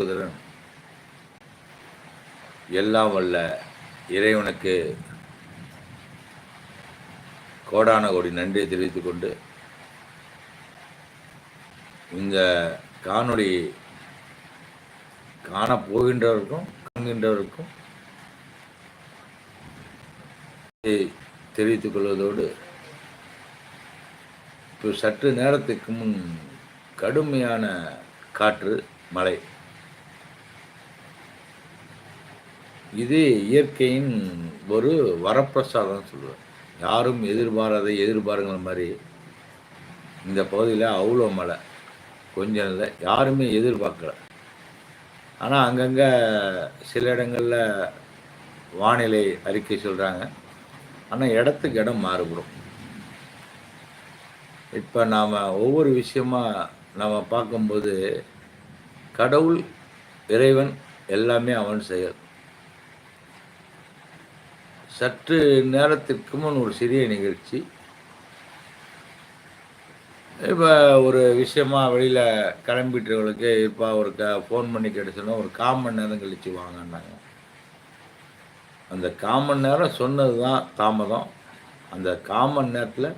கொடுப்பதுடன் எல்லாம் வல்ல இறைவனுக்கு கோடான கோடி நன்றியை தெரிவித்துக் கொண்டு இந்த காணொளி காணப்போகின்றவருக்கும் காண்கின்றவருக்கும் தெரிவித்துக் கொள்வதோடு இப்போ சற்று நேரத்துக்கு முன் கடுமையான காற்று மழை. இது இயற்கையின் ஒரு வரப்பிரசாதம் சொல்லுவேன் யாரும் எதிர்பாராத எதிர்பாருங்கிற மாதிரி இந்த பகுதியில் அவ்வளோ மழை. கொஞ்சம் இல்லை யாருமே எதிர்பார்க்கல. ஆனால் அங்கங்கே சில இடங்களில் வானிலை அறிக்கை சொல்கிறாங்க ஆனால் இடத்துக்கு இடம் மாறுபடும். இப்போ நாம் ஒவ்வொரு விஷயமாக நம்ம பார்க்கும்போது கடவுள் இறைவன் எல்லாமே அவன் செயல். சற்று நேரத்திற்கு முன் ஒரு சிறிய நிகழ்ச்சி. இப்போ ஒரு விஷயமா வெளியில் கிளம்பிட்டவங்களுக்கு இப்போ ஒரு க ஃபோன் பண்ணி கிடைச்சோன்னா ஒரு கால் மணி நேரம் கழித்து வாங்கினாங்க அந்த கால் மணி நேரம் சொன்னது தான் தாமதம். அந்த கால் மணி நேரத்தில்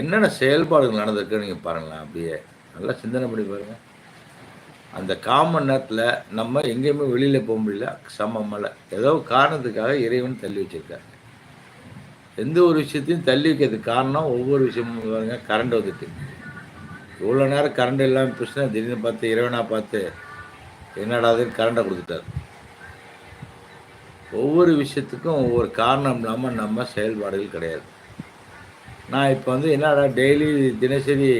என்னென்ன செயல்பாடுகள் நடந்திருக்குன்னு நீங்கள் பாருங்களேன் அப்படியே. நல்லா சிந்தனை பண்ணி பாருங்கள் அந்த கால் நேரத்தில் நம்ம எங்கேயுமே வெளியில் போக முடியல சம மழை. ஏதோ காரணத்துக்காக இறைவன் தள்ளி வச்சுருக்காரு. எந்த ஒரு விஷயத்தையும் தள்ளி வைக்கிறதுக்கு காரணம் ஒவ்வொரு விஷயமும் பாருங்க கரண்ட் வந்துட்டு. இவ்வளோ நேரம் கரண்ட் இல்லாமல் பிரச்சனை திடீர்னு பார்த்து இறைவனாக பார்த்து என்னடாதுன்னு கரண்டை கொடுத்துட்டாரு. ஒவ்வொரு விஷயத்துக்கும் ஒவ்வொரு காரணம் இல்லாமல் நம்ம செயல்பாடுகள் கிடையாது. நான் இப்போ வந்து என்னடா டெய்லி தினசரி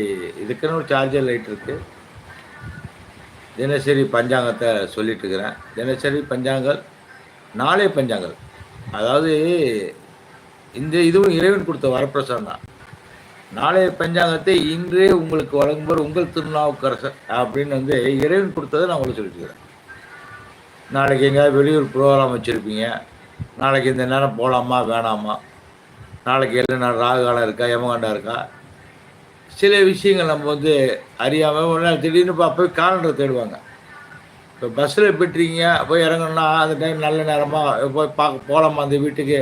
இதுக்குன்னு ஒரு சார்ஜர் லைட் இருக்குது தினசரி பஞ்சாங்கத்தை சொல்லிட்டு இருக்கிறேன் தினசரி பஞ்சாங்கல் நாளே பஞ்சாங்கல். அதாவது இந்த இதுவும் இறைவன் கொடுத்த வரப்பிரசாதம் தான். நாளைய பஞ்சாங்கத்தை இன்றே உங்களுக்கு வழங்கும்போது உங்கள் திருநாவுக்கரசர் அப்படின்னு வந்து இறைவன் கொடுத்ததை நான் உங்களுக்கு சொல்லிட்டுருக்கிறேன். நாளைக்கு எங்கேயாவது வெளியூர் ப்ரோக்ராம் வச்சுருப்பீங்க. நாளைக்கு இந்த நேரம் போகலாமா வேணாமா? நாளைக்கு என்ன ராகு ராகுகாலம் இருக்கா யமகண்டா இருக்கா? சில விஷயங்கள் நம்ம வந்து அறியாமல் ஒரு நாள் திடீர்னு போய் காலண்டர் தேடுவாங்க. இப்போ பஸ்ஸில் போய்ட்ருக்கீங்க போய் இறங்கணும்னா அந்த டைம் நல்ல நேரமாக போய் பார்க்க போகலாமா அந்த வீட்டுக்கு?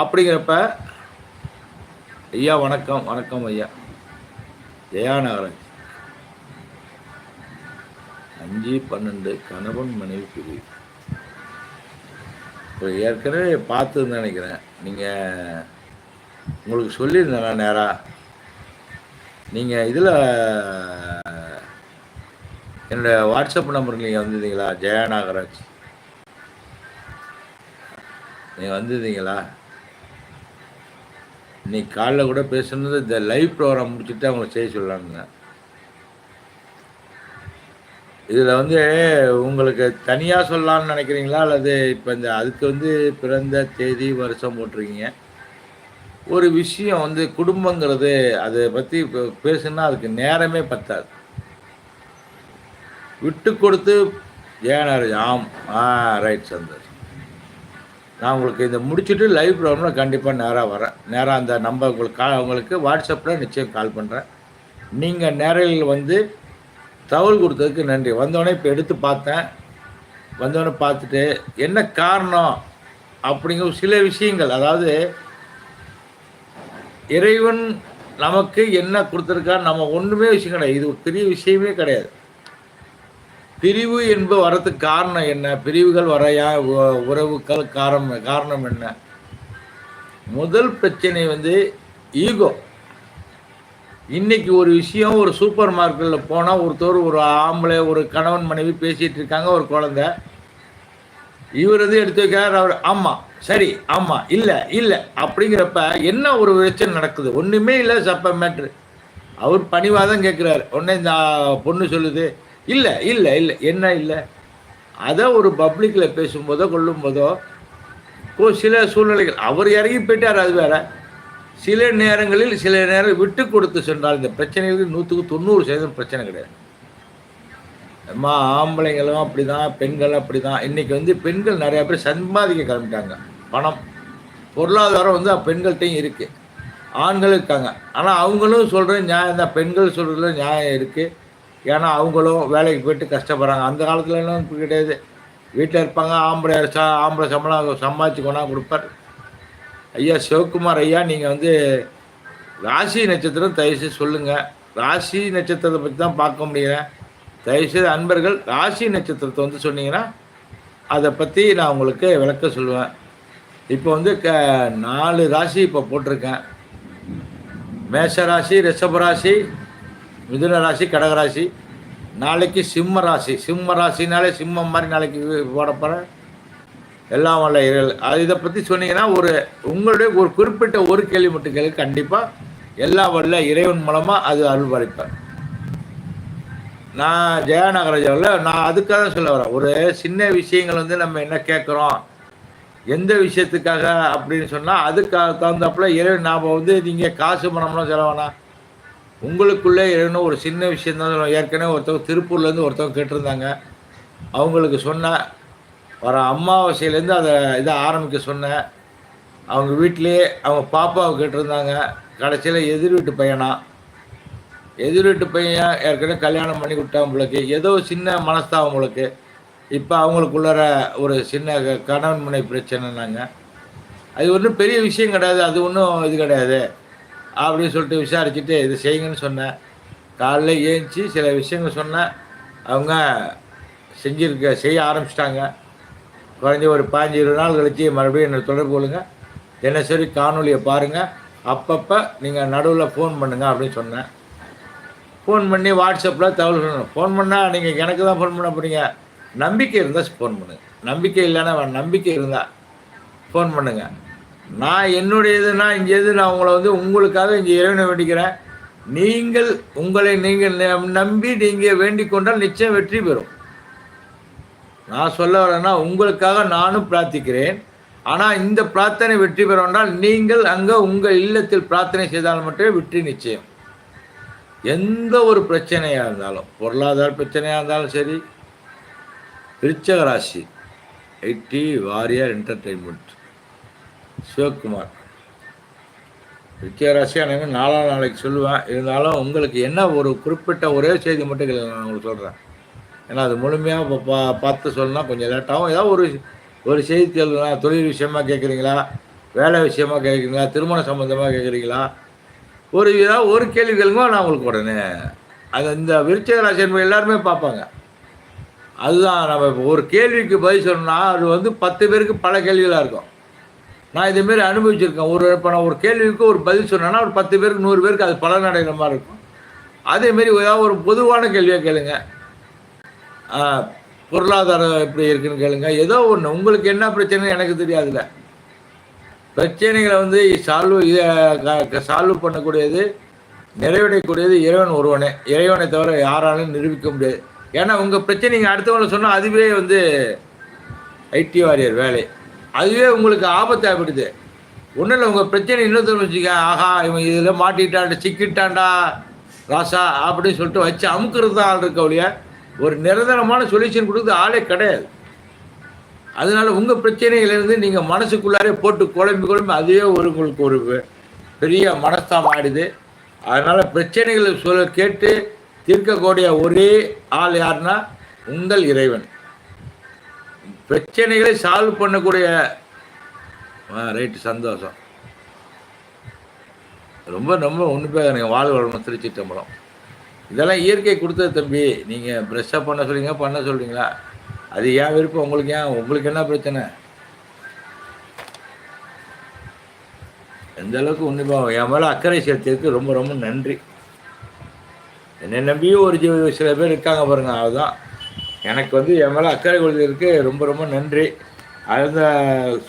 அப்படிங்கிறப்ப ஐயா வணக்கம் வணக்கம் ஐயா. ஜெயா நாகராஜ் அஞ்சு பன்னெண்டு கணவன் மனைவி பிரிவு இப்போ ஏற்கனவே பார்த்துன்னு நினைக்கிறேன். நீங்கள் உங்களுக்கு சொல்லியிருந்தேன் நேராக நீங்கள் இதில் என்னுடைய வாட்ஸ்அப் நம்பருக்கு நீங்கள் வந்திருந்தீங்களா ஜெயா நாகராஜ். நீங்கள் வந்திருந்தீங்களா இன்னைக்கு காலைல கூட பேசுனது இந்த லைவ் ப்ரோக்ராம் முடிச்சுட்டு அவங்களை செய்ய சொல்லாங்க. இதில் வந்து உங்களுக்கு தனியாக சொல்லலாம்னு நினைக்கிறீங்களா? அல்லது இப்போ இந்த அதுக்கு வந்து பிறந்த தேதி வருஷம் போட்டிருக்கீங்க? ஒரு விஷயம் வந்து குடும்பங்கிறது அதை பற்றி பேசுனா அதுக்கு நேரமே பத்தாது. விட்டு கொடுத்து ஏனார் ஆம். ஆ ரைட் சந்தோஷம் நான் உங்களுக்கு இதை முடிச்சுட்டு லைவ் ப்ரோக்ராமில் கண்டிப்பாக நேராக வரேன். நேராக அந்த நம்பர் உங்களுக்கு கா உங்களுக்கு வாட்ஸ்அப்பில் நிச்சயம் கால் பண்ணுறேன் நீங்கள் நேரில் வந்து தகவல் கொடுத்ததுக்கு நன்றி. வந்தோடனே இப்போ எடுத்து பார்த்தேன். வந்தோடனே பார்த்துட்டு என்ன காரணம்? அப்படிங்கிற சில விஷயங்கள். அதாவது இறைவன் நமக்கு என்ன கொடுத்துருக்கா நம்ம ஒன்றுமே விஷயம் கிடையாது. இது ஒரு பெரிய விஷயமே கிடையாது. பிரிவு என்பது வரத்துக்கு காரணம் என்ன? பிரிவுகள் வரையா? உ- உறவுகள் காரணம் காரணம் என்ன? முதல் பிரச்சனை வந்து ஈகோ. இன்னைக்கு ஒரு விஷயம் ஒரு சூப்பர் மார்க்கெட்டில் போனால் ஒருத்தர் ஒரு ஆம்பளை ஒரு கணவன் மனைவி பேசிகிட்டு இருக்காங்க ஒரு குழந்தை. இவர் வந்து எடுத்து வைக்கிறார் அவர் ஆமாம் சரி ஆமாம் இல்லை இல்லை அப்படிங்கிறப்ப என்ன ஒரு பிரச்சனை நடக்குது? ஒன்றுமே இல்லை சப்ப மேட்ரு. அவர் பணிவாதம் கேட்குறாரு. உடனே இந்த பொண்ணு சொல்லுது. இல்லை இல்லை இல்லை என்ன இல்லை? அதை ஒரு பப்ளிக்கில் பேசும்போதோ கொள்ளும்போதோ ஓ சில சூழ்நிலைகள் அவர் இறங்கி போயிட்டார் அது வேற. சில நேரங்களில் சில நேரம் விட்டு கொடுத்து சென்றால் இந்த பிரச்சனைகளுக்கு நூற்றுக்கு தொண்ணூறு சதவீதம் பிரச்சனை கிடையாது. அம்மா ஆம்பளைங்களும் அப்படிதான் பெண்கள் அப்படிதான். இன்றைக்கி வந்து பெண்கள் நிறைய பேர் சம்பாதிக்க கிளம்பிட்டாங்க. பணம் பொருளாதாரம் வந்து பெண்கள்கிட்டையும் இருக்குது ஆண்கள் இருக்காங்க. ஆனால் அவங்களும் சொல்கிற நியாயம் தான். பெண்கள் சொல்கிறதுல நியாயம் இருக்குது ஏன்னா அவங்களும் வேலைக்கு போயிட்டு கஷ்டப்படுறாங்க. அந்த காலத்துலலாம் என்ன கிடையாது. வீட்டில் இருப்பாங்க. ஆம்பளை சா ஆம்பளை சம்பளம் சம்பாதிச்சு கொண்டா கொடுப்பார். ஐயா சிவகுமார் ஐயா நீங்கள் வந்து ராசி நட்சத்திரம் தயவுசு சொல்லுங்கள் ராசி நட்சத்திரத்தை பற்றி தான் பார்க்க முடியறேன் தயவுசெய்து அன்பர்கள் ராசி நட்சத்திரத்தை வந்து சொன்னீங்கன்னா அதை பற்றி நான் உங்களுக்கு விளக்க சொல்லுவேன். இப்போ வந்து க நாலு ராசி இப்போ போட்டிருக்கேன். மேஷ ராசி ரிஷப ராசி மிதுன ராசி கடகராசி நாளைக்கு சிம்ம ராசி. சிம்ம ராசினாலே சிம்மம் மாதிரி நாளைக்கு போட போகிறேன் எல்லாம் வல்ல அது இதை பற்றி சொன்னீங்கன்னா ஒரு உங்களுடைய ஒரு குறிப்பிட்ட ஒரு கேள்வி மட்டும் கேள்வி கண்டிப்பாக எல்லா வல்ல இறைவன் மூலமாக அது அருள் படைப்பேன். நான் ஜெயா நாகராஜாவில் நான் அதுக்காக தான் சொல்ல வரேன். ஒரு சின்ன விஷயங்கள் வந்து நம்ம என்ன கேட்குறோம்? எந்த விஷயத்துக்காக அப்படின்னு சொன்னால் அதுக்காக தகுந்தாப்புல இறைவன் நாம் வந்து நீங்கள் காசு பணம்லாம் செலவானா உங்களுக்குள்ளே இறைவனும் ஒரு சின்ன விஷயம் தான் சொல்லுவோம் ஏற்கனவே ஒருத்தவங்க திருப்பூர்லேருந்து ஒருத்தவங்க கேட்டிருந்தாங்க. அவங்களுக்கு சொன்னேன் வர அமாவாசையிலேருந்து அதை இதை ஆரம்பிக்க சொன்னேன் அவங்க வீட்டிலேயே அவங்க பாப்பாவை கேட்டிருந்தாங்க. கடைசியில் எதிர் வீட்டு பையனாக எதிர்வீட்டு பையன் ஏற்கனவே கல்யாணம் பண்ணி விட்டான் உங்களுக்கு. ஏதோ சின்ன மனஸ்தாபம் உங்களுக்கு. இப்போ அவங்களுக்குள்ளார ஒரு சின்ன க- கணவன் முனை பிரச்சனைனாங்க. அது ஒன்றும் பெரிய விஷயம் கிடையாது. அது ஒன்றும் இது கிடையாது. அப்படின்னு சொல்லிட்டு விசாரிச்சுட்டு இது செய்யுங்கன்னு சொன்னேன். காலைல ஏஞ்சி சில விஷயங்கள் சொன்னேன். அவங்க செஞ்சிருக்க செய்ய ஆரம்பிச்சிட்டாங்க. குறைஞ்ச ஒரு பாஞ்சு இருபது நாள் கழித்து மறுபடியும் என்னை தொடர்பு கொள்ளுங்க. தினசரி காணொலியை பாருங்கள் அப்பப்போ நீங்கள் நடுவில் ஃபோன் பண்ணுங்கள் அப்படின்னு சொன்னேன். ஃபோன் பண்ணி வாட்ஸ்அப்பில் தகவல் சொல்லணும். ஃபோன் பண்ணால் நீங்கள் எனக்கு தான் ஃபோன் பண்ண போகிறீங்க நம்பிக்கை இருந்தால் ஃபோன் பண்ணுங்க நம்பிக்கை இல்லைன்னா நம்பிக்கை இருந்தால் ஃபோன் பண்ணுங்க. நான் என்னுடைய இதுனா இங்கே எது? நான் உங்களை வந்து உங்களுக்காக இங்கே இறைவனை வேண்டிக்கிறேன். நீங்கள் உங்களை நீங்கள் நம்பி நீங்கள் வேண்டிக் கொண்டால் நிச்சயம் வெற்றி பெறும். நான் சொல்ல வரேன்னா உங்களுக்காக நானும் பிரார்த்திக்கிறேன். ஆனால் இந்த பிரார்த்தனை வெற்றி பெறவென்றால் நீங்கள் அங்கே உங்கள் இல்லத்தில் பிரார்த்தனை செய்தால் மட்டுமே வெற்றி நிச்சயம். எந்த ஒரு பிரச்சனையாக இருந்தாலும் பொருளாதார பிரச்சனையாக இருந்தாலும் சரி விருச்சக ராசி ஐடி வாரியர் என்டர்டெயின்மெண்ட் சிவகுமார் விருச்சிக ராசி எனக்கு நாலாம் நாளைக்கு சொல்லுவேன். இருந்தாலும் உங்களுக்கு என்ன ஒரு குறிப்பிட்ட ஒரே செய்தி மட்டும் நான் உங்களுக்கு சொல்கிறேன் ஏன்னா அது முழுமையாக இப்போ பா பார்த்து சொல்லணும்னா கொஞ்சம் லேட்டாகும் ஏதாவது ஒரு ஒரு செய்தி கேளுங்க. தொழில் விஷயமா கேட்குறீங்களா வேலை விஷயமா கேட்குறீங்களா திருமண சம்மந்தமாக கேட்குறீங்களா ஒரு ஏதாவது ஒரு கேள்வி கேளுங்க நான் உங்களுக்கு உடனே. அது இந்த விருச்சிக எல்லாருமே பார்ப்பாங்க. அதுதான் நம்ம இப்போ ஒரு கேள்விக்கு பதில் சொன்னால் அது வந்து பத்து பேருக்கு பல கேள்விகளாக இருக்கும். நான் இதேமாரி அனுபவிச்சிருக்கேன். ஒரு இப்போ நான் ஒரு கேள்விக்கு ஒரு பதில் சொன்னேன்னா ஒரு பத்து பேருக்கு நூறு பேருக்கு அது பலன் மாதிரி இருக்கும். அதேமாரி ஏதாவது ஒரு பொதுவான கேள்வியாக கேளுங்க. பொருளாதாரம் எப்படி இருக்குன்னு கேளுங்க. ஏதோ ஒன்று உங்களுக்கு என்ன பிரச்சனை எனக்கு தெரியாதுல்ல. பிரச்சனைகளை வந்து சால்வ் சால்வ் பண்ணக்கூடியது நிறைவடையக்கூடியது இறைவன் ஒருவனே. இறைவனை தவிர யாராலும் நிரூபிக்க முடியாது. ஏன்னா உங்கள் பிரச்சனைங்க அடுத்தவங்களை சொன்னால் அதுவே வந்து ஐடி வாரியர் வேலை. அதுவே உங்களுக்கு ஆபத்தாகப்படுது ஒன்றும் இல்லை உங்கள் பிரச்சனை இன்னொருத்தர் வச்சுக்க ஆஹா இவன் இதில் மாட்டிட்டான் சிக்கிட்டான்டா ராசா அப்படின்னு சொல்லிட்டு வச்சு அமுக்கிறது தான் ஆள் இருக்க ஒழிய ஒரு நிரந்தரமான சொல்யூஷன் கொடுக்குறது ஆளே கிடையாது. அதனால உங்கள் பிரச்சனைகளிலிருந்து நீங்கள் மனசுக்குள்ளாரே போட்டு குழம்பி குழம்பி அதுவே ஒரு உங்களுக்கு ஒரு பெரிய மனஸ்தாபம் ஆயிடுது. அதனால் பிரச்சனைகளை சொல்ல கேட்டு தீர்க்கக்கூடிய ஒரே ஆள் யாருன்னா உங்கள் இறைவன். பிரச்சனைகளை சால்வ் பண்ணக்கூடிய ரைட்டு சந்தோஷம். ரொம்ப ரொம்ப உண்மையாக நீங்கள் வாழ் திருச்சி தம்பளம் இதெல்லாம் இயற்கை கொடுத்தது தம்பி. நீங்கள் ப்ரெஷ்ஷாக பண்ண சொல்றீங்க பண்ண சொல்கிறீங்களா அது ஏன் விருப்பம்? உங்களுக்கு ஏன்? உங்களுக்கு என்ன பிரச்சனை? எந்த அளவுக்கு உண்மையாக என் மேலே அக்கறை சேர்த்ததுக்கு ரொம்ப ரொம்ப நன்றி. என்னை நம்பியும் ஒரு ஜீவ சில பேர் இருக்காங்க பாருங்க அதுதான் எனக்கு வந்து என் மேலே அக்கறை கொள்வதற்கு ரொம்ப ரொம்ப நன்றி. அந்த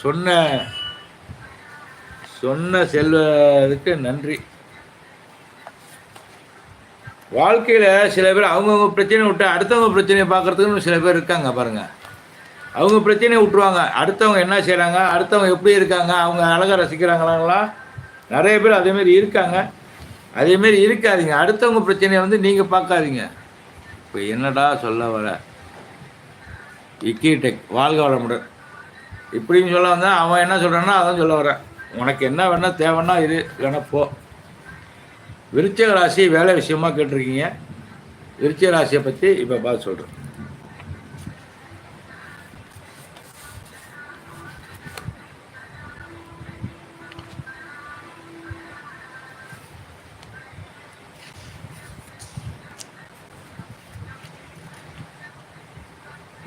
சொன்ன சொன்ன செல்வதுக்கு நன்றி. வாழ்க்கையில் சில பேர் அவங்கவுங்க பிரச்சனையை விட்டு அடுத்தவங்க பிரச்சனையை பார்க்கறதுக்குன்னு சில பேர் இருக்காங்க பாருங்க. அவங்க பிரச்சனையை விட்டுருவாங்க. அடுத்தவங்க என்ன செய்கிறாங்க அடுத்தவங்க எப்படி இருக்காங்க? அவங்க அழகாக ரசிக்கிறாங்களாங்களா? நிறைய பேர் அதேமாரி இருக்காங்க. அதேமாரி இருக்காதிங்க. அடுத்தவங்க பிரச்சனையை வந்து நீங்கள் பார்க்காதீங்க. இப்போ என்னடா சொல்ல வர? இக்கி டெக் வாழ்க வளமுடன். இப்படின்னு சொல்ல வந்தால் அவன் என்ன சொல்கிறான்னா அதான் சொல்ல வரேன் உனக்கு என்ன வேணால் தேவைன்னா இரு இல்லைன்னா போ. விருச்சிக ராசி வேலை விஷயமா கேட்டிருக்கீங்க. விருச்சிக ராசியை பற்றி இப்போ பார்த்து சொல்கிறேன்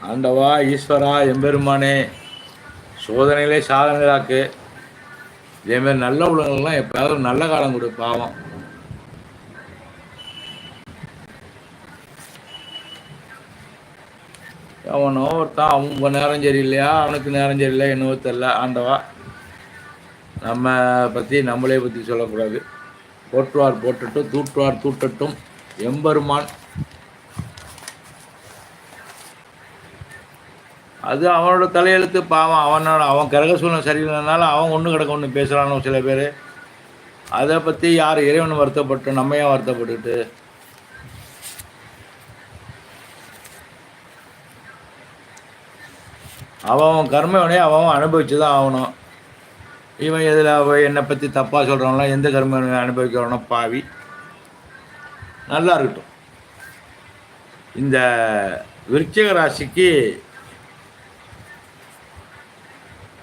ஆண்டவா ஈஸ்வரா எம்பெருமானே சோதனையிலே சாதனைகளாக்கு. இதேமாரி நல்ல உலகங்கள்லாம் எப்போயாவது நல்ல காலம் கொடு பாவம் அவனோ அவங்க நேரம் சரியில்லையா? அவனுக்கு நேரம் சரியில்லையா? என்னவோ தெரில ஆண்டவா நம்ம பற்றி நம்மளே பற்றி சொல்லக்கூடாது. போற்றுவார் போட்டுட்டும் தூற்றுவார் தூட்டட்டும் எம்பெருமான். அது அவனோட தலையெழுத்து பாவம். அவனோட அவன் கிரக சூழ்நிலை சரியில்லைனால அவன் ஒன்று கிடக்க ஒன்று பேசுகிறானோ சில பேர். அதை பற்றி யார் இறைவன் வருத்தப்பட்டு நம்ம ஏன் வருத்தப்பட்டுட்டு அவன் கர்மவனே அவன் அனுபவிச்சு தான் ஆகணும். இவன் எதில் என்னை பற்றி தப்பாக சொல்கிறவங்களாம் எந்த கர்ம அனுபவிக்கிறவனோ பாவி. நல்லா இருக்கட்டும். இந்த விருச்சிக ராசிக்கு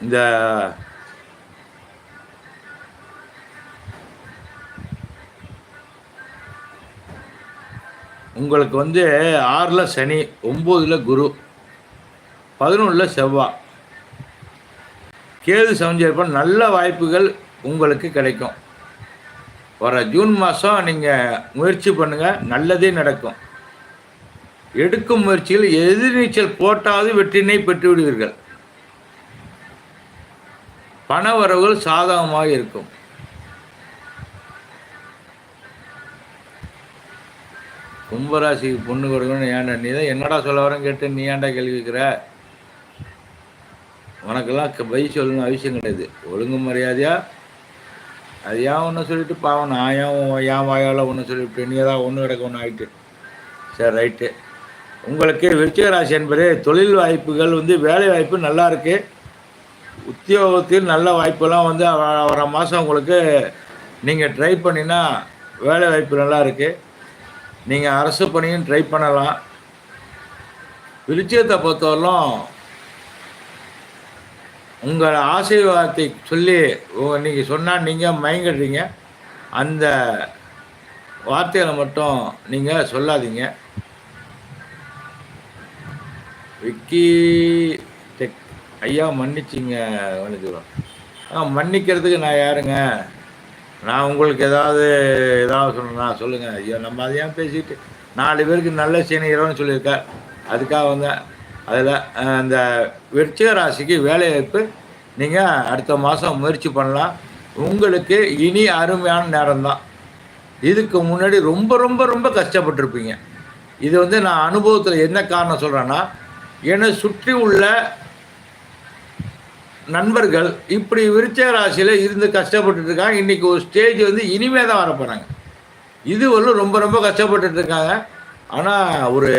இந்த உங்களுக்கு வந்து ஆறில் சனி ஒம்போதில் குரு. பதினொன்றில் செவ்வாய் கேது சமஞ்சேர்ப்ப நல்ல வாய்ப்புகள் உங்களுக்கு கிடைக்கும். வர ஜூன் மாதம் நீங்கள் முயற்சி பண்ணுங்கள் நல்லதே நடக்கும். எடுக்கும் முயற்சியில் எதிர்நீச்சல் போட்டாவது வெற்றினை பெற்று விடுவீர்கள் பண வரவுகள் சாதகமாக இருக்கும். கும்பராசிக்கு பொண்ணு கொடுக்கணும்னு ஏன்டா நீ தான் என்னடா சொல்ல வரேன் கேட்டு நீ ஏன்டா கேள்வி கேட்குற? உனக்கெல்லாம் பதில் சொல்லணும் அவசியம் கிடையாது. ஒழுங்கு மரியாதையாக அது ஏன் ஒன்று சொல்லிட்டு பாவம்? நான் ஏன் ஏன் வாயால் ஒன்று சொல்லிவிட்டு நீ ஏதாவது ஒன்று கிடக்க ஒன்று ஆகிட்டு சரி ரைட்டு உங்களுக்கு விருச்சிகராசி என்பது தொழில் வாய்ப்புகள் வந்து வேலை வாய்ப்பு நல்லா இருக்குது உத்தியோகத்தில் நல்ல வாய்ப்பெல்லாம் வந்து வர மாதம் உங்களுக்கு நீங்கள் ட்ரை பண்ணினா வேலை வாய்ப்பு நல்லா இருக்குது நீங்கள் அரசு பணியும் ட்ரை பண்ணலாம். விருச்சியத்தை பொறுத்தவரையிலும் உங்கள் ஆசீர்வாதத்தை சொல்லி நீங்கள் சொன்னால் நீங்கள் மயங்கிடுறீங்க. அந்த வார்த்தைகளை மட்டும் நீங்கள் சொல்லாதீங்க. விக்கி டெக் ஐயா மன்னிச்சிங்க மன்னிச்சுக்கிறோம். ஆ மன்னிக்கிறதுக்கு நான் யாருங்க? நான் உங்களுக்கு ஏதாவது ஏதாவது சொல்லணும்னா சொல்லுங்கள் ஐயோ நம்ம அதை ஏன் பேசிட்டு நாலு பேருக்கு நல்ல செய்யணும் சொல்லியிருக்கேன் அதுக்காக வந்தேன் அதில் அந்த விருச்சிக ராசிக்கு வேலைவாய்ப்பு நீங்கள் அடுத்த மாதம் முயற்சி பண்ணலாம். உங்களுக்கு இனி அருமையான நேரம் தான் இதுக்கு முன்னாடி ரொம்ப ரொம்ப ரொம்ப கஷ்டப்பட்டிருப்பீங்க. இது வந்து நான் அனுபவத்தில் என்ன காரணம் சொல்கிறேன்னா என்னை சுற்றி உள்ள நண்பர்கள் இப்படி விருச்ச ராசியில் இருந்து கஷ்டப்பட்டு இருக்காங்க. இன்றைக்கி ஒரு ஸ்டேஜ் வந்து இனிமே தான் வரப்போகிறாங்க இது வந்து ரொம்ப ரொம்ப கஷ்டப்பட்டு இருக்காங்க. ஆனால் ஒரு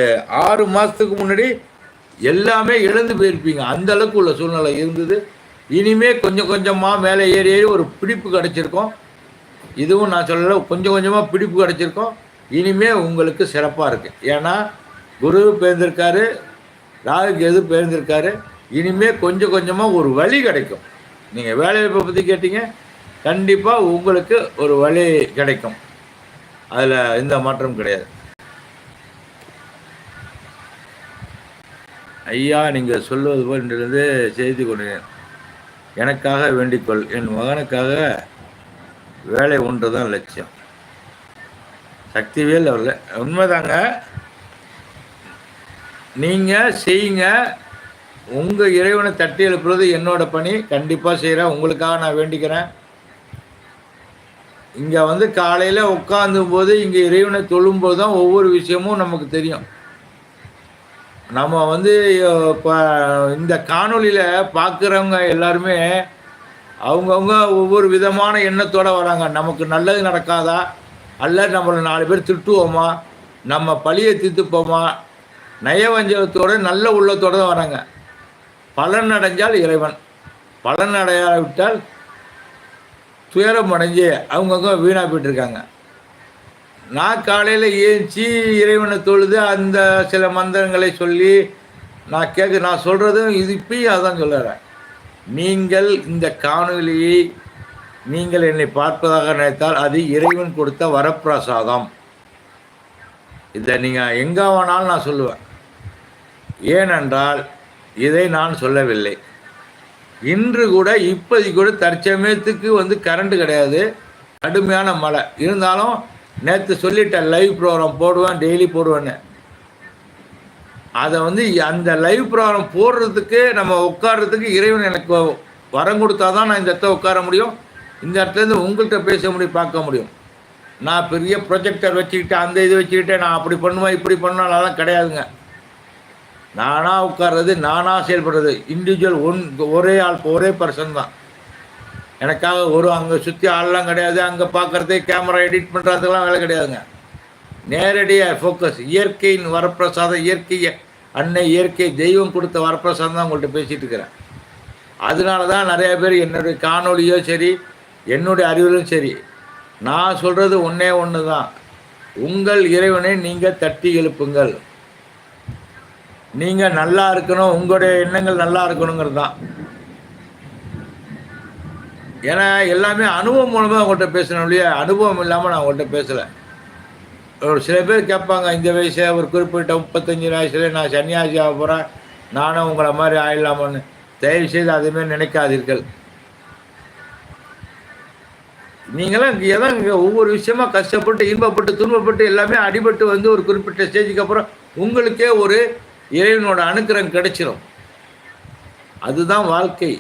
ஆறு மாதத்துக்கு முன்னாடி எல்லாமே இழந்து போயிருப்பீங்க. அந்த அளவுக்கு உள்ள சூழ்நிலை இருந்தது. இனிமே கொஞ்சம் கொஞ்சமாக மேலே ஏறி ஏறி ஒரு பிடிப்பு கிடச்சிருக்கோம். இதுவும் நான் சொல்லலை கொஞ்சம் கொஞ்சமாக பிடிப்பு கிடச்சிருக்கோம். இனிமே உங்களுக்கு சிறப்பாக இருக்குது ஏன்னா குரு பேர்ந்திருக்காரு ராகுக்கு எது பேர்ந்திருக்காரு இனிமே கொஞ்சம் கொஞ்சமாக ஒரு வழி கிடைக்கும். நீங்கள் வேலைவாய்ப்பை பற்றி கேட்டீங்க கண்டிப்பாக உங்களுக்கு ஒரு வழி கிடைக்கும். அதில் எந்த மாற்றம் கிடையாது. ஐயா நீங்கள் சொல்வது போல் இன்றிலிருந்து செய்து கொண்டேன் எனக்காக வேண்டிக்கொள். என் மகனுக்காக வேலை ஒன்று தான் லட்சியம். சக்திவேல் அவர்கள் உண்மைதாங்க. நீங்கள் செய்யுங்க. உங்கள் இறைவனை தட்டி எழுப்புறது என்னோட பணி. கண்டிப்பாக செய்கிறேன் உங்களுக்காக நான் வேண்டிக்கிறேன். இங்கே வந்து காலையில் உட்காந்தும் போது இங்கே இறைவனை தொழும்போது தான் ஒவ்வொரு விஷயமும் நமக்கு தெரியும். நம்ம வந்து இப்போ இந்த காணொலியில் பார்க்குறவங்க எல்லாருமே அவங்கவுங்க ஒவ்வொரு விதமான எண்ணத்தோடு வராங்க. நமக்கு நல்லது நடக்காதா? அல்ல நம்மளை நாலு பேர் திட்டுவோமா? நம்ம பழியை தித்துப்போமா நயவஞ்சகத்தோடு நல்ல உள்ளத்தோடு தான் வராங்க. பலன் அடைஞ்சால் இறைவன். பலன் அடையாவிட்டால் துயரம் அடைஞ்சு அவங்கவுங்க வீணாக போயிட்டுருக்காங்க நான் காலையில் ஏஞ்சி இறைவனை தொழுது அந்த சில மந்திரங்களை சொல்லி நான் கேட்க நான் சொல்கிறதும் இது இப்பயும் அதான் சொல்லுறேன் நீங்கள் இந்த காணொலியை நீங்கள் என்னை பார்ப்பதாக நினைத்தால் அது இறைவன் கொடுத்த வரப்பிரசாதம். இதை நீங்கள் எங்கே வேணாலும் நான் சொல்லுவேன். ஏனென்றால் இதை நான் சொல்லவில்லை. இன்று கூட இப்போதைக்கு கூட தற்சமயத்துக்கு வந்து கரண்ட் கிடையாது. கடுமையான மழை. இருந்தாலும் நேற்று சொல்லிட்டேன் லைவ் ப்ரோக்ராம் போடுவேன் டெய்லி போடுவேன்னு. அதை வந்து அந்த லைவ் ப்ரோக்ராம் போடுறதுக்கு நம்ம உட்கார்றதுக்கு இறைவன் எனக்கு வரம் கொடுத்தா தான் நான் இந்த இடத்த உட்கார முடியும். இந்த இடத்துலேருந்து உங்கள்கிட்ட பேச முடியும் பார்க்க முடியும். நான் பெரிய ப்ரொஜெக்டர் வச்சுக்கிட்டு அந்த இது வச்சுக்கிட்டே நான் அப்படி பண்ணுவேன் இப்படி பண்ணுவேன் கிடையாதுங்க. நானாக உட்கார்றது நானாக செயல்படுறது. இண்டிவிஜுவல் ஒன் ஒரே ஆள் ஒரே பர்சன் தான். எனக்காக ஒரு அங்கே சுற்றி ஆள்லாம் கிடையாது அங்கே பார்க்குறதே கேமரா எடிட் பண்ணுறதுக்கெல்லாம் வேலை கிடையாதுங்க. நேரடியாக ஃபோக்கஸ் இயற்கையின் வரப்பிரசாதம் இயற்கையை அன்னை இயற்கை தெய்வம் கொடுத்த வரப்பிரசாதம் தான் உங்கள்கிட்ட பேசிகிட்டு இருக்கிறேன். அதனால தான் நிறைய பேர் என்னுடைய காணொலியோ சரி என்னுடைய அறிவிலும் சரி நான் சொல்கிறது ஒன்றே ஒன்று தான் உங்கள் இறைவனை நீங்கள் தட்டி எழுப்புங்கள். நீங்கள் நல்லா இருக்கணும் உங்களுடைய எண்ணங்கள் நல்லா இருக்கணுங்கிறது தான் ஏன்னா எல்லாமே அனுபவம் மூலமாக அவங்கள்ட்ட பேசணும் இல்லையா? அனுபவம் இல்லாமல் நான் அவங்கள்ட்ட பேசலை. ஒரு சில பேர் கேட்பாங்க இந்த வயசு ஒரு குறிப்பிட்ட முப்பத்தஞ்சு வயசுல நான் சன்னியாசி ஆக போகிறேன் நானும் உங்களை மாதிரி ஆயிடலாமான்னு. தயவு செய்து அதுமாரி நினைக்காதீர்கள். நீங்களாம் இங்கே தான் இங்கே ஒவ்வொரு விஷயமா கஷ்டப்பட்டு இன்பப்பட்டு துன்பப்பட்டு எல்லாமே அடிபட்டு வந்து ஒரு குறிப்பிட்ட ஸ்டேஜுக்கு அப்புறம் உங்களுக்கே ஒரு இறைவனோட அனுக்கிரம் கிடைச்சிடும் அதுதான் வாழ்க்கை.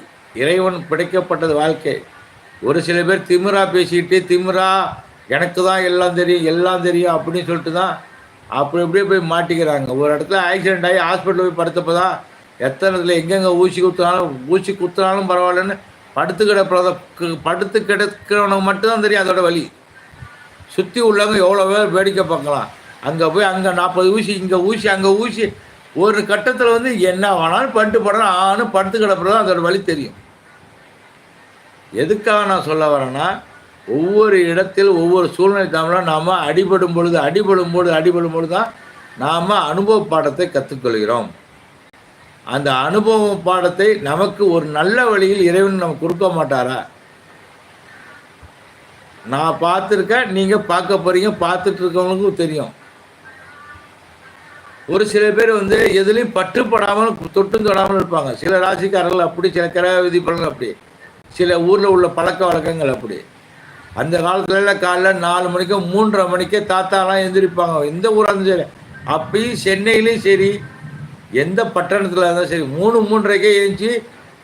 இறைவன் பிடைக்கப்பட்டது வாழ்க்கை. ஒரு சில பேர் திமிரா பேசிக்கிட்டு திமிரா எனக்கு தான் எல்லாம் தெரியும் எல்லாம் தெரியும் அப்படின்னு சொல்லிட்டு தான் அப்படி அப்படியே போய் மாட்டிக்கிறாங்க. ஒரு இடத்துல ஆக்சிடென்ட் ஆகி ஹாஸ்பிட்டல் போய் படுத்தப்போ தான் எத்தனை இடத்துல எங்கெங்கே ஊசி குத்துனாலும் ஊசி குத்துனாலும் பரவாயில்லன்னு படுத்து கிடப்பத படுத்து கிடக்கிறவனுக்கு மட்டும்தான் தெரியும் அதோட வழி சுற்றி உள்ளவங்க எவ்வளோ பேர் வேடிக்கை பார்க்கலாம். அங்கே போய் அங்கே நாற்பது ஊசி இங்கே ஊசி அங்கே ஊசி. ஒரு கட்டத்தில் வந்து என்ன வேணாலும் பட்டு படுறோம் ஆனும் படுத்து கிடப்புறதான் அதோட வழி தெரியும். எதுக்காக நான் சொல்ல வரேன்னா ஒவ்வொரு இடத்தில் ஒவ்வொரு சூழ்நிலை தமிழாக நாம் அடிபடும் பொழுது அடிபடும் பொழுது அடிபடும் பொழுது தான் நாம் அனுபவ பாடத்தை கற்றுக்கொள்கிறோம். அந்த அனுபவ பாடத்தை நமக்கு ஒரு நல்ல வழியில் இறைவன் நம்ம கொடுக்க மாட்டாரா? நான் பார்த்துருக்கேன் நீங்கள் பார்க்க போகிறீங்க பார்த்துட்டு இருக்கவங்களுக்கும் தெரியும். ஒரு சில பேர் வந்து எதுலேயும் பட்டுப்படாமல் தொட்டும் தொடாமல் இருப்பாங்க. சில ராசிக்காரர்கள் அப்படி சில கிரக விதிப்படங்கள் அப்படி. சில ஊரில் உள்ள பழக்க வழக்கங்கள் அப்படி. அந்த காலத்துல காலைல நாலு மணிக்கு மூன்றரை மணிக்கே தாத்தாலாம் எழுந்திரிப்பாங்க எந்த ஊராக இருந்தாலும் சரி. அப்பயும் சென்னையிலையும் சரி எந்த பட்டணத்தில் இருந்தாலும் சரி மூணு மூன்றரைக்கே எழுந்துச்சி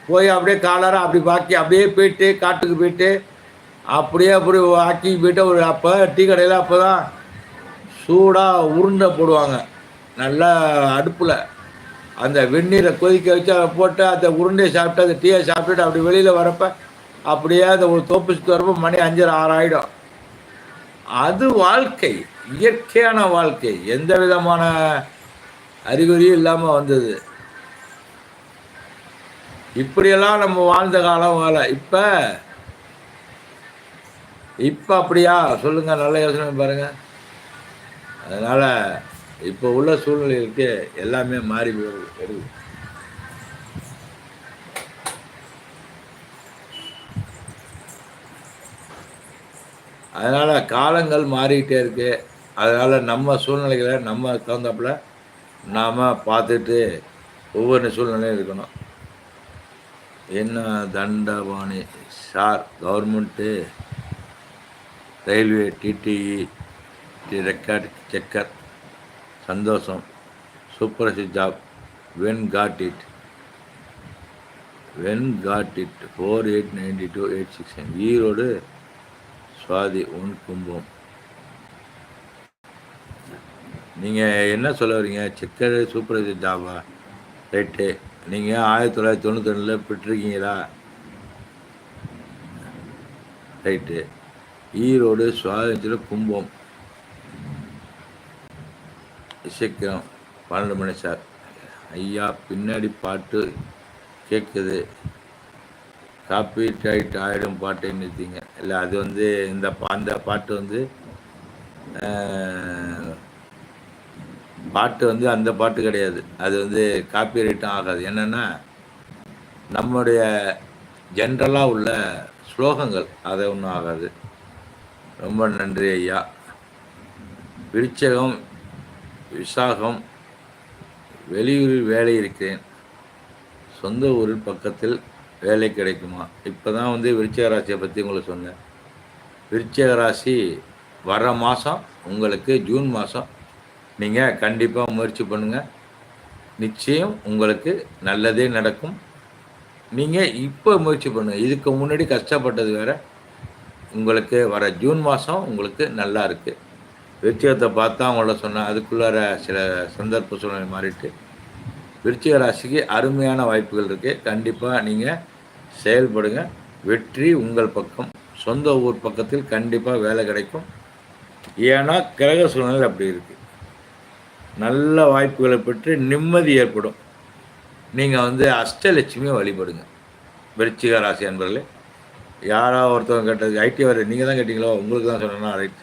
போய் அப்படியே காலார அப்படி வாக்கி அப்படியே போயிட்டு காட்டுக்கு போயிட்டு அப்படியே அப்படி வாக்கிங் போயிட்டு ஒரு அப்போ டீ கடையில் அப்போ தான் சூடாக உருண்டை போடுவாங்க. நல்லா அடுப்பில். அந்த வெந்நீரை கொதிக்க வச்சு அதை போட்டு அந்த உருண்டையை சாப்பிட்டு அந்த டீயை சாப்பிட்டுட்டு அப்படி வெளியில் வரப்போ அப்படியே அந்த ஒரு தோப்பு சுற்றி வரப்போ மணி அஞ்சரை ஆறு ஆகிடும் அது வாழ்க்கை இயற்கையான வாழ்க்கை. எந்த விதமான அறிகுறியும் இல்லாமல் வந்தது. இப்படியெல்லாம் நம்ம வாழ்ந்த காலம் வாழ. இப்போ இப்போ அப்படியா? சொல்லுங்கள் நல்ல யோசனை பாருங்கள் அதனால் இப்போ உள்ள சூழ்நிலைகளுக்கு எல்லாமே மாறி வருது அதனால் காலங்கள் மாறிக்கிட்டே இருக்கு. அதனால் நம்ம சூழ்நிலைகளை நம்ம தகுந்தாப்புல நாம் பார்த்துட்டு ஒவ்வொரு சூழ்நிலையும் இருக்கணும். என்ன Thandapani sir government railway TTE record checker. சந்தோஷம். Super job when got it when got it four eight ninety two eight six Erode Swathi one கும்பம். நீங்கள் என்ன சொல்ல வரீங்க? சிக்கர் சூப்பர் ஜாபா ரைட்டு நீங்கள் ஆயிரத்தி தொள்ளாயிரத்தி தொண்ணூற்றி ரெண்டில் பெற்றிருக்கீங்களா? ரைட்டு ஈரோடு சுவாதத்தில் கும்பம். இசைக்கிறோம் பன்னெண்டு மணி சார். ஐயா பின்னாடி பாட்டு கேட்குது காப்பி டைட் ஆகிடும் பாட்டை நிறுத்திங்க. இல்லை அது வந்து இந்த அந்த பாட்டு வந்து பாட்டு வந்து அந்த பாட்டு கிடையாது. அது வந்து காப்பி ரைட்டும் ஆகாது. என்னென்னா நம்முடைய ஜென்ரலாக உள்ள ஸ்லோகங்கள் அதை ஒன்றும் ஆகாது. ரொம்ப நன்றி ஐயா. விருச்சகம் விசாகம் வெளியூரில் வேலை இருக்கிறேன். சொந்த ஊரில் பக்கத்தில் வேலை கிடைக்குமா? இப்போ தான் வந்து விருச்சிக ராசியை பற்றி உங்களுக்கு சொன்னேன். விருச்சிக ராசி வர மாதம் உங்களுக்கு ஜூன் மாதம் நீங்கள் கண்டிப்பாக முயற்சி பண்ணுங்கள் நிச்சயம் உங்களுக்கு நல்லதே நடக்கும். நீங்கள் இப்போ முயற்சி பண்ணுங்கள் இதுக்கு முன்னாடி கஷ்டப்பட்டது வேறு. உங்களுக்கு வர ஜூன் மாதம் உங்களுக்கு நல்லா இருக்குது விருச்சிகத்தை பார்த்தா அவங்கள சொன்னேன் அதுக்குள்ளார சில சந்தர்ப்ப சூழ்நிலை மாறிட்டு விருச்சிக ராசிக்கு அருமையான வாய்ப்புகள் இருக்குது கண்டிப்பாக நீங்கள் செயல்படுங்க. வெற்றி உங்கள் பக்கம். சொந்த ஊர் பக்கத்தில் கண்டிப்பாக வேலை கிடைக்கும். ஏன்னா கிரக சூழ்நிலை அப்படி இருக்குது நல்ல வாய்ப்புகளை பெற்று நிம்மதி ஏற்படும். நீங்கள் வந்து அஷ்டலட்சுமியை வழிபடுங்க. விருச்சிக ராசி என்பர்களே யாராவது ஒருத்தவங்க கேட்டது ஐடி வர நீங்கள் தான் கேட்டிங்களோ? உங்களுக்கு தான் சொன்னேன்னா ரைட்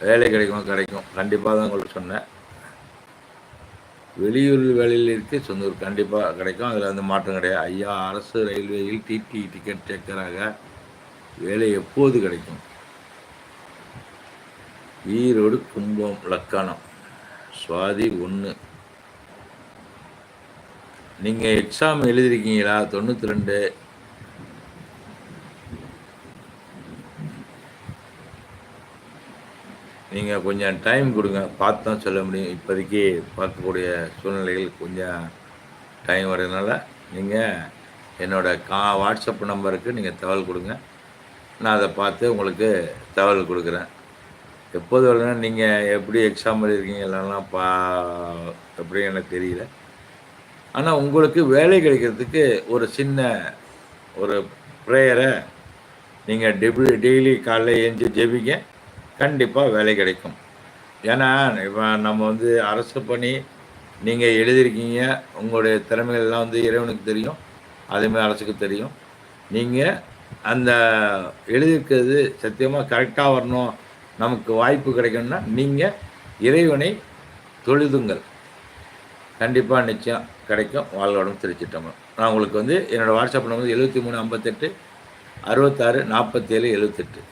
வேலை கிடைக்கும்? கிடைக்கும். கண்டிப்பாக தான் உங்களுக்கு சொன்னேன். வெளியூர் வேலையில் இருக்கு சொந்தூர் கண்டிப்பாக கிடைக்கும். அதில் வந்து மாற்றம் கிடையாது. ஐயா அரசு ரயில்வேயில் டிடி டிக்கெட் டேக்கராக வேலை எப்போது கிடைக்கும்? ஈரோடு கும்பம் லக்கணம். சுவாதி ஒன்று நீங்கள் எக்ஸாம் எழுதிருக்கீங்களா தொண்ணூற்றி ரெண்டு. நீங்கள் கொஞ்சம் டைம் கொடுங்க. பார்த்து தான் சொல்ல முடியும். இப்போதைக்கு பார்க்கக்கூடிய சூழ்நிலைகள் கொஞ்சம் டைம் வரதுனால நீங்கள் என்னோடய கா வாட்ஸ்அப் நம்பருக்கு நீங்கள் தகவல் கொடுங்க. நான் அதை பார்த்து உங்களுக்கு தகவல் கொடுக்குறேன். எப்போது வரலன்னா நீங்கள் எப்படி எக்ஸாம் எழுதிருக்கீங்க இல்லைன்னா பா எப்படி எனக்கு தெரியல. ஆனால் உங்களுக்கு வேலை கிடைக்கிறதுக்கு ஒரு சின்ன ஒரு ப்ரேயரை நீங்கள் டெபி டெய்லி காலைல எழுந்து ஜெபிங்க. கண்டிப்பாக வேலை கிடைக்கும். ஏன்னா இப்போ நம்ம வந்து அரசு பணி நீங்கள் எழுதியிருக்கீங்க உங்களுடைய திறமைகள்லாம் வந்து இறைவனுக்கு தெரியும் அதேமாதிரி அரசுக்கு தெரியும். நீங்கள் அந்த எழுதியிருக்கிறது சத்தியமாக கரெக்டாக வரணும் நமக்கு வாய்ப்பு கிடைக்கணும்னா நீங்கள் இறைவனை தொழுதுங்கள். கண்டிப்பாக நிச்சயம் கிடைக்கும். வாழ்வாடும் திருச்சிட்டோம் நான் உங்களுக்கு வந்து என்னோடய வாட்ஸ்அப் நம்பர் எழுபத்தி மூணு ஐம்பத்தெட்டு அறுபத்தாறு நாற்பத்தேழு எழுபத்தெட்டு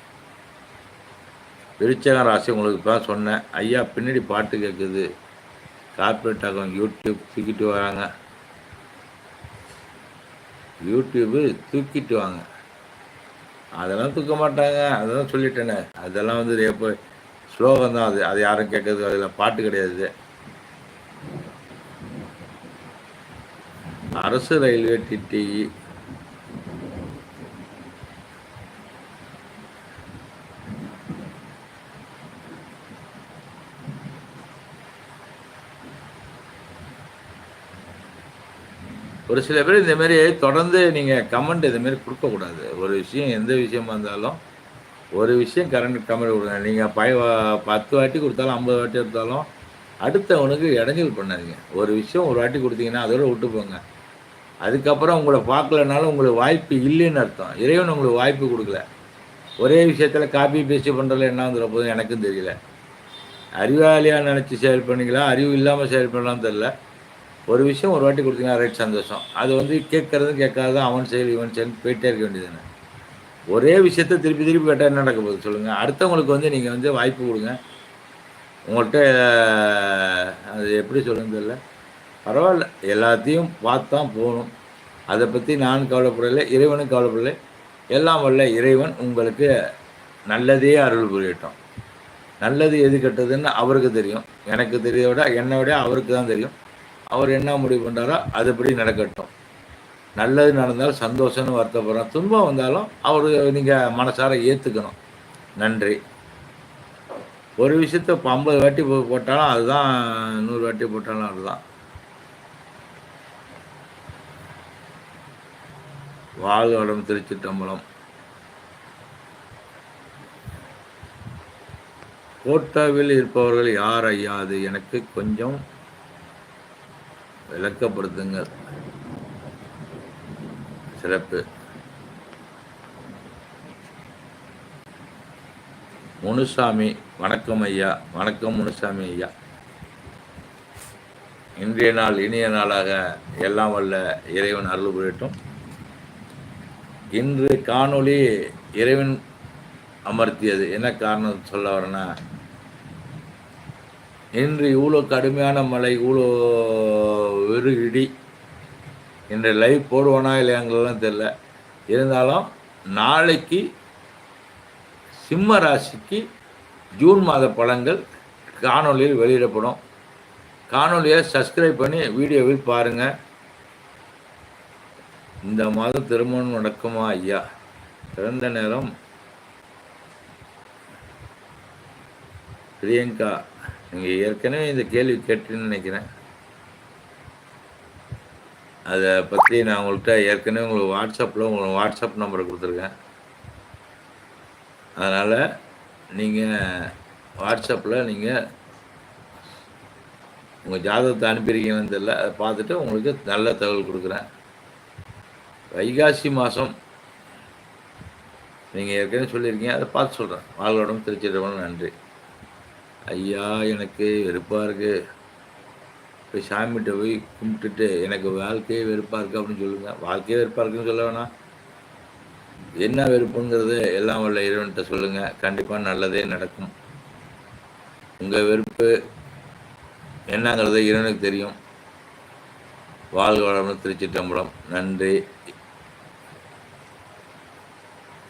விருச்சக ராசி உங்களுக்கு இப்போ சொன்னேன். ஐயா பின்னாடி பாட்டு கேட்குது கார்பரேட் ஆகும் யூடியூப் தூக்கிட்டு வராங்க யூடியூப்பு தூக்கிட்டு வாங்க. அதெல்லாம் தூக்க மாட்டாங்க. அதெல்லாம் சொல்லிட்டேனே. அதெல்லாம் வந்து எப்போ ஸ்லோகம் தான் அது. அது யாரும் கேட்கறது அதில் பாட்டு கிடையாது. அரசு ரயில்வே டிடிஇ ஒரு சில பேர் இந்த மாதிரி தொடர்ந்து நீங்கள் கமெண்ட் இதுமாரி கொடுக்கக்கூடாது. ஒரு விஷயம் எந்த விஷயமா இருந்தாலும் ஒரு விஷயம் கரண்ட் கமெண்ட் கொடுங்க. நீங்கள் பய பத்து வாட்டி கொடுத்தாலும் ஐம்பது வாட்டி கொடுத்தாலும் அடுத்தவனுக்கு இடைஞ்சல் பண்ணாதீங்க. ஒரு விஷயம் ஒரு வாட்டி கொடுத்தீங்கன்னா அதோட விட்டு போங்க. அதுக்கப்புறம் உங்களை பார்க்கலனாலும் உங்களுக்கு வாய்ப்பு இல்லைன்னு அர்த்தம். இறைவன் உங்களுக்கு வாய்ப்பு கொடுக்கல. ஒரே விஷயத்தில் காப்பி பேசி பண்ணுறதுல என்ன வந்துட போதும் எனக்கும் தெரியல. அறிவாளியாக நினச்சி செயல் பண்ணிக்கலாம் அறிவு இல்லாமல் செயல் பண்ணலாம்னு தெரில ஒரு விஷயம் ஒரு வாட்டி கொடுத்தீங்கன்னா ரைட் சந்தோஷம். அது வந்து கேட்கறது கேட்காத அவன் செயல் இவன் செயல் போயிட்டே இருக்க வேண்டியதுன்னு ஒரே விஷயத்த திருப்பி திருப்பி கேட்டால் என்ன நடக்க போகுது சொல்லுங்கள் அடுத்தவங்களுக்கு வந்து நீங்கள் வந்து வாய்ப்பு கொடுங்க. உங்கள்கிட்ட அது எப்படி சொல்லுங்க தெரியல. பரவாயில்ல. எல்லாத்தையும் பார்த்தான் போகணும். அதை பற்றி நான் கவலைப்படலை இறைவனும் கவலைப்படலை. எல்லாம் வல்ல இறைவன் உங்களுக்கு நல்லதே அருள் புரியட்டும். நல்லது எது கெட்டதுன்னு அவருக்கு தெரியும். எனக்கு தெரியத விட என்னை விட அவருக்கு தான் தெரியும். அவர் என்ன முடிவு பண்ணுறாரோ அதுபடி நடக்கட்டும். நல்லது நடந்தால் சந்தோஷம்னு வருத்தப்படுறோம் துன்பம் வந்தாலும் அவர் நீங்கள் மனசார ஏற்றுக்கணும் நன்றி. ஒரு விஷயத்த இப்போ ஐம்பது வாட்டி போட்டாலும் அதுதான் நூறு வாட்டி போட்டாலும் அதுதான். வாழ்வடம் திருச்சிட்டம்பலம் கோட்டாவில் இருப்பவர்கள் யார் ஐயா? அது எனக்கு கொஞ்சம் விளக்கப்படுத்துங்கள் சிறப்பு. முனுசாமி வணக்கம் ஐயா. வணக்கம் முனுசாமி ஐயா. இன்றைய நாள் இனிய நாளாக எல்லாம் வல்ல இறைவன் அருள் புரியட்டும். இன்று காணொளி இறைவன் அமர்த்தியது. என்ன காரணம் சொல்ல வரேன்னா இன்று இவ்வளோ கடுமையான மழை இவ்வளோ வெறு இடி இன்று லைவ் போடுவானா இல்லையாங்கிறதுலாம் தெரில இருந்தாலும் நாளைக்கு சிம்ம ராசிக்கு ஜூன் மாத பழங்கள் காணொளியில் வெளியிடப்படும். காணொளியை சப்ஸ்கிரைப் பண்ணி வீடியோவில் பாருங்கள் இந்த மாதம் திருமணம் நடக்குமா ஐயா? பிறந்த நேரம் பிரியங்கா நீங்கள் ஏற்கனவே இந்த கேள்வி கேட்டுன்னு நினைக்கிறேன். அதை பற்றி நான் உங்கள்கிட்ட ஏற்கனவே உங்களுக்கு வாட்ஸ்அப்பில் உங்களுக்கு வாட்ஸ்அப் நம்பர் கொடுத்துருக்கேன். அதனால் நீங்கள் வாட்ஸ்அப்பில் நீங்கள் உங்கள் ஜாதகத்தை அனுப்பியிருக்கீங்கன்னு தெரியல. அதை பார்த்துட்டு உங்களுக்கு நல்ல தகவல் கொடுக்குறேன். வைகாசி மாதம் நீங்கள் ஏற்கனவே சொல்லியிருக்கீங்க. அதை பார்த்து சொல்கிறேன் வாழ்வோடம் திருச்சிட்டவனும் நன்றி. ஐயா எனக்கு வெறுப்பாக இருக்குது போய் சாமிகிட்ட போய் கும்பிட்டுட்டு எனக்கு வாழ்க்கையே வெறுப்பாக இருக்குது அப்படின்னு சொல்லுங்கள் வாழ்க்கையே வெறுப்பாக இருக்குன்னு சொல்ல வேணாம். என்ன வெறுப்புங்கிறது எல்லாம் உள்ள இறைவன்கிட்ட சொல்லுங்கள் கண்டிப்பாக நல்லதே நடக்கும். உங்கள் வெறுப்பு என்னங்கிறது இறைவனுக்கு தெரியும். வாழ்க வளமுடன் திருச்சிட்டம்பலம் நன்றி.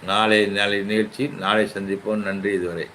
நாளை நாளை நிகழ்ச்சி நாளை சந்திப்போம். நன்றி இதுவரை.